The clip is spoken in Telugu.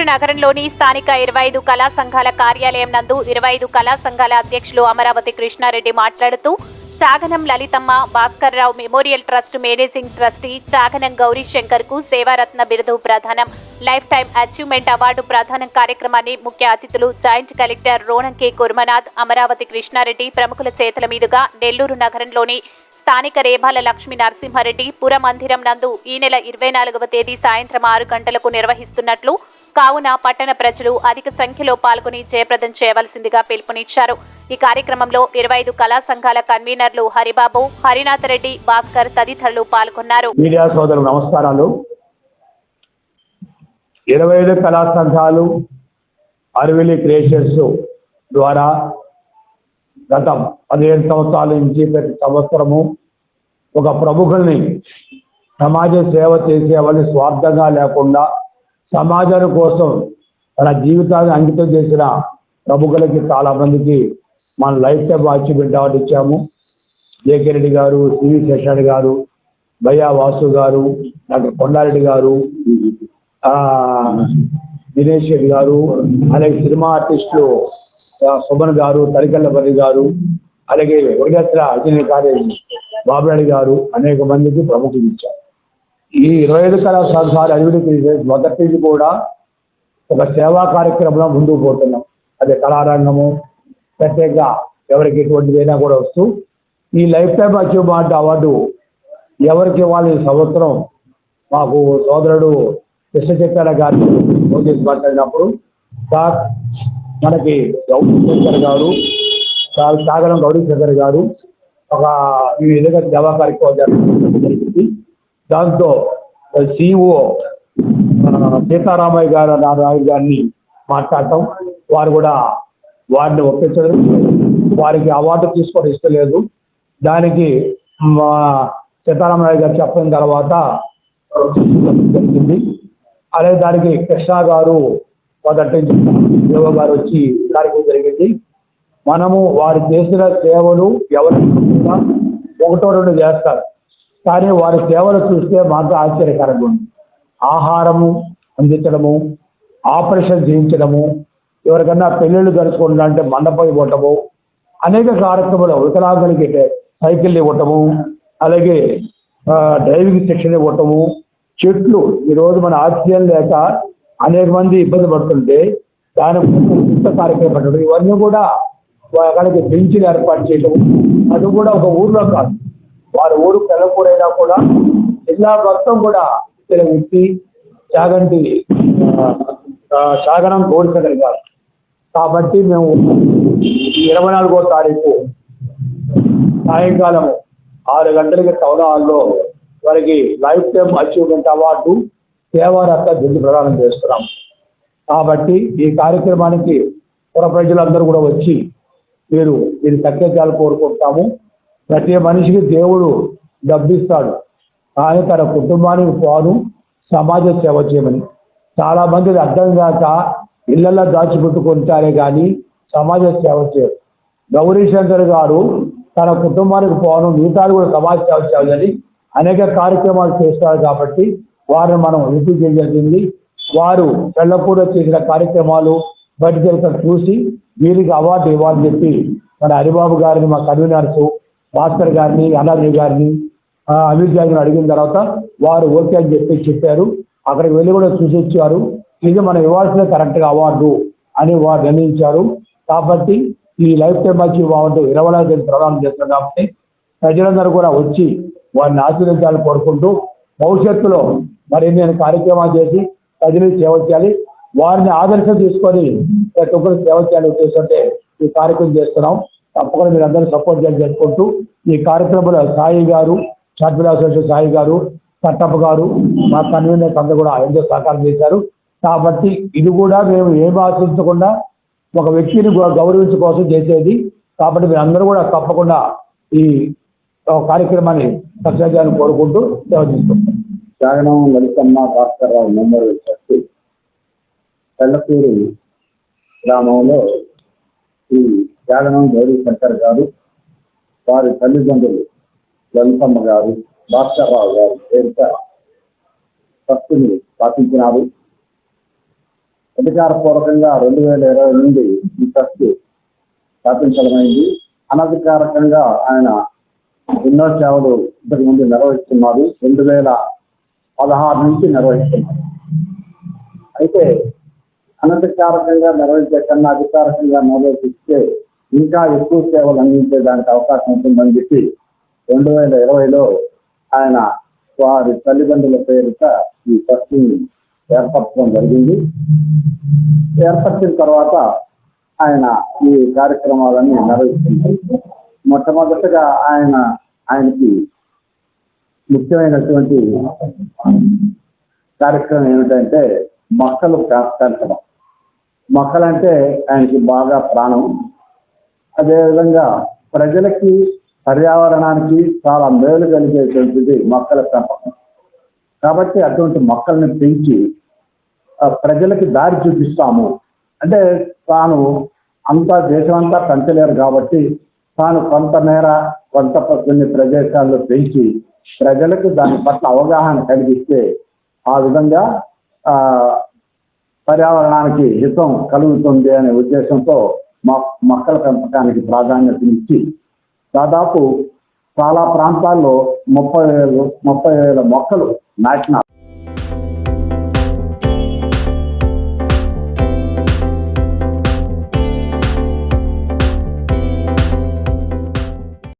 నెల్లూరు నగరంలోని స్థానిక ఇరవై ఐదు కళా సంఘాల కార్యాలయం నందు ఇరవై ఐదు కళా సంఘాల అధ్యక్షులు అమరావతి కృష్ణారెడ్డి మాట్లాడుతూ Chaganam Lalithamma Bhaskararao memorial trust managing trustee Chaganam Gowri శంకర్కు Sevaratna బిరుదు ప్రధానం లైఫ్ టైం అచీవ్మెంట్ అవార్డు ప్రధానం కార్యక్రమాన్ని ముఖ్య అతిథులు joint collector Ronam K. Kurmanath Amaravati Krishnareddy ప్రముఖుల చేతుల మీదుగా నెల్లూరు నగరంలోని స్థానిక రేభాల లక్ష్మీ నరసింహారెడ్డి పురమందిరం నందు ఈ నెల ఇరవై నాలుగవ తేదీ సాయంత్రం ఆరు గంటలకు నిర్వహిస్తున్నట్లు కావున పట్టణ ప్రజలు అధిక సంఖ్యలో పాల్గొని జయప్రదం చేయవలసిందిగా పిలుపునిచ్చారు. ఈ కార్యక్రమంలో ఇరవై ఐదు కళా సంఘాల కన్వీనర్లు హరిబాబు హరినాథరెడ్డి భాస్కర్ తదితరులు పాల్గొన్నారు. మీడియా నమస్కారాలు. ఇరవై ఐదు కళా సంఘాలు అరవిలి క్రియేషన్స్ ద్వారా గత పదిహేను సంవత్సరాల నుంచి ప్రతి సంవత్సరము ఒక ప్రముఖుల్ని సమాజ సేవ చేసేవాళ్ళని స్వార్థంగా లేకుండా సమాజం కోసం తన జీవితాన్ని అంకితం చేసిన ప్రముఖులకి చాలా మందికి మన లైఫ్ టైం అచీవ్మెంట్ అవార్డు ఇచ్చాము. జేకే రెడ్డి గారు సివి శేషారెడ్డి గారు భయ్యా వాసు గారు డాక్టర్ కొండారెడ్డి గారు ఆ దినేష్ రెడ్డి గారు అలాగే సినిమా ఆర్టిస్టులు సుమన్ గారు తరికల్లపల్లి గారు అలాగే ఉరగత్ర అర్జున గారి బాబురాడి గారు అనేక మందికి ప్రముఖులు ఇచ్చారు. ఈ ఇరవై ఐదు కళా సార్ అభివృద్ధి మొదటి నుంచి కూడా ఒక సేవా కార్యక్రమంలో ముందుకు పోతున్నాం. అదే కళారంగము ప్రత్యేకంగా ఎవరికి ఎటువంటిదైనా కూడా వస్తూ ఈ లైఫ్ టైం అచీవ్మెంట్ అవార్డు ఎవరికి ఇవ్వాలి సంవత్సరం మాకు సోదరుడు కృష్ణచక్ర గారిని ఫోన్ మాట్లాడినప్పుడు సార్ మనకి గౌరీ శంకర్ గారు సార్ సాగరం గౌరీ శంకర్ గారు ఒక ఈ విధంగా సేవా కార్యక్రమం జరుగుతుంది దాంతో సిఇఓ సీతారామయ్య గారు నారాయణ గారిని మాట్లాడటం. వారు కూడా వారిని ఒప్పించడం. వారికి అవార్డు తీసుకోవడం ఇష్టలేదు దానికి మా సీతారామయ్య గారు చెప్పిన తర్వాత జరిగింది. అదే దానికి కృష్ణ గారు మొదటి దేవ గారు వచ్చి కార్యక్రమం జరిగింది. మనము వారు చేసిన సేవలు ఎవరికి ఒకటో రెండు చేస్తారు. కానీ వారి సేవలు చూస్తే మాకు ఆశ్చర్యకరంగా ఉంది. ఆహారము అందించడము ఆపరేషన్ చేయించడము ఎవరికన్నా పెళ్ళిళ్ళు జరుపుకుంటా అంటే మండపం ఇవ్వటము అనేక కార్యక్రమాలు వికలాంగులకి సైకిల్ ఇవ్వటము అలాగే డ్రైవింగ్ శిక్షణ ఇవ్వటము చెట్లు ఈ రోజు మన ఆక్సిజన్ లేక అనేక మంది ఇబ్బంది పడుతుంటే దాని కొత్త కార్యక్రమం పెట్టడం. ఇవన్నీ కూడా అక్కడికి బెంచ్లు ఏర్పాటు చేయడం అది కూడా ఒక ఊర్లో కాదు. వారి ఊరు పెళ్ళకూరైనా కూడా జిల్లా మొత్తం కూడా ఇచ్చిన వ్యక్తి చాగంటి ఆ, సాగరం కోరుకోగలిగారు కాబట్టి మేము ఇరవై నాలుగో తారీఖు సాయంకాలం ఆరు గంటలకి టౌన్ హాల్లో వారికి life time achievement award Sevaratna bill ప్రదానం చేస్తున్నాం. కాబట్టి ఈ కార్యక్రమానికి పుర ప్రజలందరూ కూడా వచ్చి మీరు దీన్ని సత్యత్యాలు కోరుకుంటాము. ప్రతి మనిషికి దేవుడు డబ్బిస్తాడు. కానీ తన కుటుంబానికి పోను సమాజ సేవ చేయమని. చాలా మంది అర్థం కాక ఇళ్ళలో దాచిపెట్టుకుంటారే కానీ సమాజ సేవ చేయరు. గౌరీ శంకర్ గారు తన కుటుంబానికి పోను మిగతాలు కూడా సమాజ సేవ చేయాలని అనేక కార్యక్రమాలు చేస్తారు కాబట్టి వారిని మనం ఎంపిక చేయగలిగింది. వారు చెల్లకూడ చేసిన కార్యక్రమాలు బయట చూసి వీరికి అవార్డు ఇవ్వాలని చెప్పి మన హరిబాబు గారిని మా కన్వీనర్స్ భాస్కర్ గారిని అనాజీ గారిని అమిత్ గారిని అడిగిన తర్వాత వారు ఓకే అని చెప్పి చెప్పారు. అక్కడికి వెళ్ళి కూడా చూసొచ్చారు. ఇది మనం ఇవ్వాల్సిన కరెక్ట్గా అవార్డు అని వారు నిర్ణయించారు. కాబట్టి ఈ లైఫ్ టైం అచీవ్ అవార్డు ఇరవై నాలుగు తేదీ ప్రదానం చేస్తారు కాబట్టి ప్రజలందరూ కూడా వచ్చి వారిని ఆశీర్వదించాలని కోరుకుంటూ భవిష్యత్తులో మరి నేను కార్యక్రమాలు చేసి ప్రజలకు సేవ చేయాలి. వారిని ఆదర్శం తీసుకొని ప్రతి ఒక్కరు సేవ చేయాలి ఉద్దేశంతో ఈ కార్యక్రమం చేస్తున్నాం. తప్పకుండా మీరు అందరూ సపోర్ట్ చేయాలని చెప్పుకుంటూ ఈ కార్యక్రమంలో సాయి గారు చార్పిల్ అసోసియేషన్ సాయి గారు కట్టప్ప గారు మా కన్వీనర్స్ అందరూ కూడా ఎంతో సహకారం చేశారు. కాబట్టి ఇది కూడా మేము ఏం ఆశించకుండా ఒక వ్యక్తిని గౌరవించ కోసం చేసేది. కాబట్టి మీరు అందరూ కూడా తప్పకుండా ఈ కార్యక్రమాన్ని సక్సెస్ చేయాలని కోరుకుంటూ సేవ చేసుకుంటాం జాగనం లలితమ్మ భాస్కర్రావు మెమోరియల్ ట్రస్ట్ పెళ్ళకూరు గ్రామంలో ఈ జాగనం గౌరీ శంకర్ గారు వారి తల్లిదండ్రులు లలితమ్మ గారు భాస్కర్రావు గారు పేరిట ట్రస్టుని స్థాపించినారు అధికారపూర్వకంగా రెండు వేల ఇరవై నుండి ఈ ట్రస్ట్ స్థాపించడమైంది అనధికారికంగా ఆయన ఎన్నో సేవలు ఇంతకు ముందు నిర్వహిస్తున్నారు. రెండు వేల పదహారు నుంచి నిర్వహిస్తున్నారు. అయితే అనధికారికంగా నిర్వహించే కన్నా అధికారికంగా నిర్వహిస్తే ఇంకా ఎక్కువ సేవలు అందించేదానికి అవకాశం ఉంటుందని చెప్పి రెండు వేల ఇరవైలో ఆయన వారి తల్లిదండ్రుల పేరిట ఈ ట్రస్ట్ని ఏర్పరచడం జరిగింది. ఏర్పరిచిన తర్వాత ఆయన ఈ కార్యక్రమాలన్నీ నిర్వహిస్తున్నారు. మొట్టమొదటిగా ఆయన ఆయనకి ముఖ్యమైనటువంటి కార్యక్రమం ఏమిటంటే మొక్కలు పె- పెంచడం మొక్కలంటే ఆయనకి బాగా ప్రాణం. అదేవిధంగా ప్రజలకి పర్యావరణానికి చాలా మేలు కలిగేటువంటిది మొక్కల పెంపకం. కాబట్టి అటువంటి మొక్కల్ని పెంచి ప్రజలకి దారి చూపిస్తాము. అంటే తాను అంతా దేశం అంతా పెంచలేరు కాబట్టి తాను కొంత మేర కొంత కొన్ని ప్రదేశాల్లో పెంచి ప్రజలకు దాని పట్ల అవగాహన కలిగిస్తే ఆ విధంగా ఆ పర్యావరణానికి హితం కలుగుతుంది అనే ఉద్దేశంతో మా మొక్కల పెంపకానికి ప్రాధాన్యత ఇచ్చి దాదాపు చాలా ప్రాంతాల్లో ముప్పై వేలు ముప్పై వేల మొక్కలు నాటినారు.